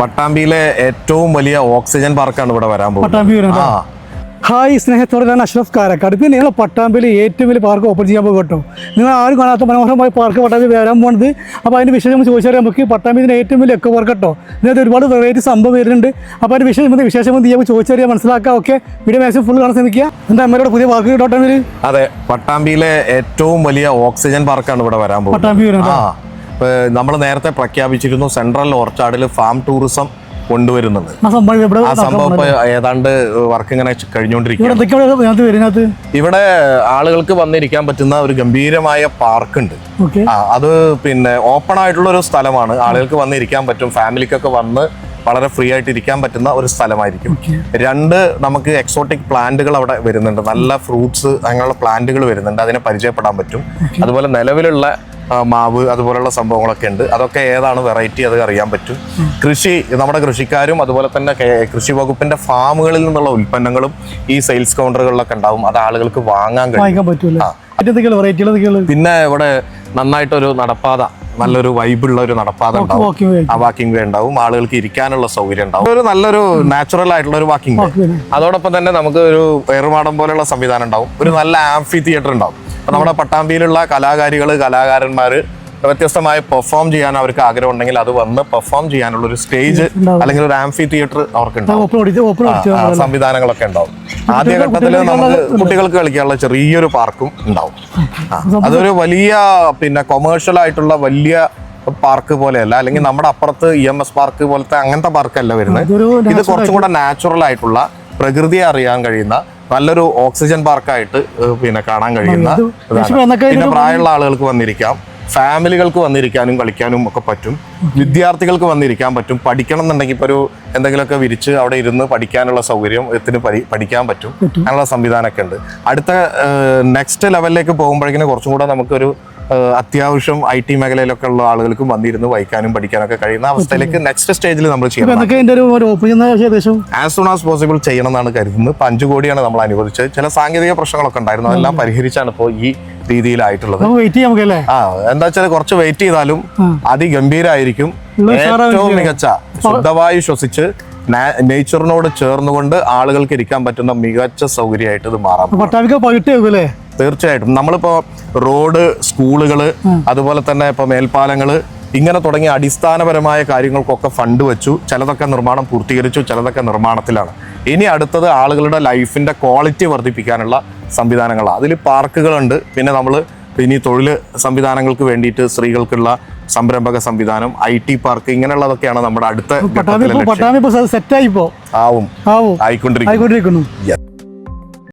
പട്ടാമ്പിയിലെ ഏറ്റവും വലിയ ഓക്സിജൻ പാർക്കാണ് ഇവിടെ വരാൻ പോകുന്നത്. ഹായ് സ്നേഹത്തോടെ ഞാൻ അഷ്റഫ് കാരക്കാട്. ഇപ്പം നിങ്ങൾ പട്ടാമ്പിയിൽ ഏറ്റവും വലിയ പാർക്ക് ഓപ്പൺ ചെയ്യാൻ പോകും കേട്ടോ. നിങ്ങൾ ആരും കാണാത്ത മനോഹരമായ പാർക്ക് പട്ടാമ്പി വരാൻ പോകുന്നത് അപ്പോൾ അതിന്റെ വിഷയം നമ്മൾ ചോദിച്ചാൽ നമുക്ക് പട്ടാമ്പിന്റെ ഏറ്റവും വലിയ എക്കോ പാർക്ക് കേട്ടോ. ഇതിനകത്ത് ഒരുപാട് വെറൈറ്റി സംഭവം വരുന്നുണ്ട്. അപ്പോൾ അതിന്റെ വിഷയം നമുക്ക് വിശേഷം നമുക്ക് ചോദിച്ചറിയാൻ മനസ്സിലാക്കാം. ഓക്കെ വീഡിയോ മാക്സിമം ഫുൾ കാണാൻ ശ്രമിക്കുക. എന്താ അമ്മയുടെ പുതിയ പാർക്ക് പട്ടാമ്പിയിൽ? അതെ പട്ടാമ്പിയിലെ ഏറ്റവും വലിയ ഓക്സിജൻ പാർക്കാണ് ഇവിടെ വരാൻ പോകുന്നത്. പട്ടാമ്പി നമ്മൾ നേരത്തെ പ്രഖ്യാപിച്ചിരുന്നു സെൻട്രൽ ഓർച്ചാർഡിൽ ഫാം ടൂറിസം കൊണ്ടുവരുന്നത് ആ സംഭവം ഇപ്പൊ ഏതാണ്ട് വർക്ക് ഇങ്ങനെ വരുന്നത്? ഇവിടെ ആളുകൾക്ക് വന്നിരിക്കാൻ പറ്റുന്ന ഒരു ഗംഭീരമായ പാർക്ക് ഉണ്ട് അത് പിന്നെ ഓപ്പൺ ആയിട്ടുള്ള ഒരു സ്ഥലമാണ്. ആളുകൾക്ക് വന്നിരിക്കാൻ പറ്റും. ഫാമിലിക്കൊക്കെ വന്ന് വളരെ ഫ്രീ ആയിട്ട് ഇരിക്കാൻ പറ്റുന്ന ഒരു സ്ഥലമായിരിക്കും. രണ്ട് നമുക്ക് എക്സോട്ടിക് പ്ലാന്റുകൾ അവിടെ വരുന്നുണ്ട്. നല്ല ഫ്രൂട്ട്സ് അങ്ങനെയുള്ള പ്ലാന്റുകൾ വരുന്നുണ്ട്. അതിനെ പരിചയപ്പെടാൻ പറ്റും. അതുപോലെ നിലവിലുള്ള മാവ് അതുപോലെയുള്ള സംഭവങ്ങളൊക്കെ ഉണ്ട്. അതൊക്കെ ഏതാണ് വെറൈറ്റി അത് അറിയാൻ പറ്റും. കൃഷി നമ്മുടെ കൃഷിക്കാരും അതുപോലെ തന്നെ കൃഷി വകുപ്പിന്റെ ഫാമുകളിൽ നിന്നുള്ള ഉൽപ്പന്നങ്ങളും ഈ സെയിൽസ് കൗണ്ടറുകളിലൊക്കെ ഉണ്ടാവും. അത് ആളുകൾക്ക് വാങ്ങാൻ കഴിയും. പിന്നെ ഇവിടെ നന്നായിട്ടൊരു നടപ്പാത നല്ലൊരു വൈബുള്ള ഒരു നടപ്പാത ഉണ്ടാവും. ആ വാക്കിംഗ് വേ ഉണ്ടാവും. ആളുകൾക്ക് ഇരിക്കാനുള്ള സൗകര്യം ഉണ്ടാവും. ഒരു നല്ലൊരു നാച്ചുറൽ ആയിട്ടുള്ള ഒരു വാക്കിംഗ് വേ അതോടൊപ്പം തന്നെ നമുക്ക് ഒരു ഏറുമാടം പോലെയുള്ള സംവിധാനം ഉണ്ടാവും. ഒരു നല്ല ആംഫി തിയേറ്റർ ഉണ്ടാവും. അപ്പൊ നമ്മുടെ പട്ടാമ്പിയിലുള്ള കലാകാരികൾ കലാകാരന്മാർ വ്യത്യസ്തമായി പെർഫോം ചെയ്യാൻ അവർക്ക് ആഗ്രഹം ഉണ്ടെങ്കിൽ അത് വന്ന് പെർഫോം ചെയ്യാനുള്ള ഒരു സ്റ്റേജ് അല്ലെങ്കിൽ ഒരു ആംഫി തിയേറ്റർ അവർക്ക് ഉണ്ടാവും സംവിധാനങ്ങളൊക്കെ ഉണ്ടാവും. ആദ്യഘട്ടത്തിൽ നമുക്ക് കുട്ടികൾക്ക് കളിക്കാനുള്ള ചെറിയൊരു പാർക്കും ഉണ്ടാവും. അതൊരു വലിയ പിന്നെ കൊമേഴ്ഷ്യൽ ആയിട്ടുള്ള വലിയ പാർക്ക് പോലെയല്ല അല്ലെങ്കിൽ നമ്മുടെ അപ്പുറത്ത് ഇ എം എസ് പാർക്ക് പോലത്തെ അങ്ങനത്തെ പാർക്കല്ല വരുന്നത്. ഇത് കുറച്ചും കൂടെ നാച്ചുറൽ ആയിട്ടുള്ള പ്രകൃതിയെ അറിയാൻ കഴിയുന്ന നല്ലൊരു ഓക്സിജൻ പാർക്കായിട്ട് പിന്നെ കാണാൻ കഴിയുന്ന പിന്നെ പ്രായമുള്ള ആളുകൾക്ക് വന്നിരിക്കാം. ഫാമിലികൾക്ക് വന്നിരിക്കാനും കളിക്കാനും ഒക്കെ പറ്റും. വിദ്യാർത്ഥികൾക്ക് വന്നിരിക്കാൻ പറ്റും. പഠിക്കണം എന്നുണ്ടെങ്കിൽ ഇപ്പോൾ ഒരു എന്തെങ്കിലുമൊക്കെ വിരിച്ച് അവിടെ ഇരുന്ന് പഠിക്കാനുള്ള സൗകര്യം ഇതിന് പഠി- പഠിക്കാൻ പറ്റും. അങ്ങനെയുള്ള സംവിധാനമൊക്കെ ഉണ്ട്. അടുത്ത നെക്സ്റ്റ് ലെവലിലേക്ക് പോകുമ്പോഴേക്കിനും കുറച്ചും കൂടെ നമുക്കൊരു അത്യാവശ്യം ഐ ടി മേഖലയിലൊക്കെ ഉള്ള ആളുകൾക്കും വന്നിരുന്ന് വായിക്കാനും പഠിക്കാനൊക്കെ കഴിയുന്ന അവസ്ഥയിലേക്ക് നെക്സ്റ്റ് സ്റ്റേജിൽ നമ്മൾ ചെയ്യണം ആസ് സൂൺ ആസ് പോസിബിൾ ചെയ്യണം എന്നാണ് കരുതുന്നത്. ഇപ്പൊ അഞ്ചു കോടിയാണ് നമ്മൾ അനുവദിച്ചത്. ചില സാങ്കേതിക പ്രശ്നങ്ങളൊക്കെ ഉണ്ടായിരുന്നു. അതെല്ലാം പരിഹരിച്ചാണ് ഇപ്പോൾ ഈ രീതിയിലായിട്ടുള്ളത്. ആ എന്താ വെച്ചാൽ കുറച്ച് വെയിറ്റ് ചെയ്താലും അതിഗംഭീരായിരിക്കും. ഉഷാറാവും ഏറ്റവും മികച്ച ശുദ്ധവായു ശ്വസിച്ച് നേച്ചറിനോട് ചേർന്നുകൊണ്ട് ആളുകൾക്ക് ഇരിക്കാൻ പറ്റുന്ന മികച്ച സൗകര്യമായിട്ട് ഇത് മാറാം തീർച്ചയായിട്ടും. നമ്മളിപ്പോ റോഡ് സ്കൂളുകൾ അതുപോലെ തന്നെ ഇപ്പൊ മേൽപ്പാലങ്ങൾ ഇങ്ങനെ തുടങ്ങിയ അടിസ്ഥാനപരമായ കാര്യങ്ങൾക്കൊക്കെ ഫണ്ട് വെച്ചു. ചിലതൊക്കെ നിർമ്മാണം പൂർത്തീകരിച്ചു ചിലതൊക്കെ നിർമ്മാണത്തിലാണ്. ഇനി അടുത്തത് ആളുകളുടെ ലൈഫിന്റെ ക്വാളിറ്റി വർദ്ധിപ്പിക്കാനുള്ള സംവിധാനങ്ങളാണ് അതിൽ പാർക്കുകളുണ്ട്. പിന്നെ നമ്മൾ ഇനി തൊഴിൽ സംവിധാനങ്ങൾക്ക് വേണ്ടിയിട്ട് സ്ത്രീകൾക്കുള്ള സംരംഭക സംവിധാനം ഐ ടി പാർക്ക് ഇങ്ങനെയുള്ളതൊക്കെയാണ് നമ്മുടെ അടുത്ത സെറ്റായി ആവും. ആവോ. ആയിക്കൊണ്ടിരിക്കും ആയിക്കൊണ്ടിരിക്കുന്നു.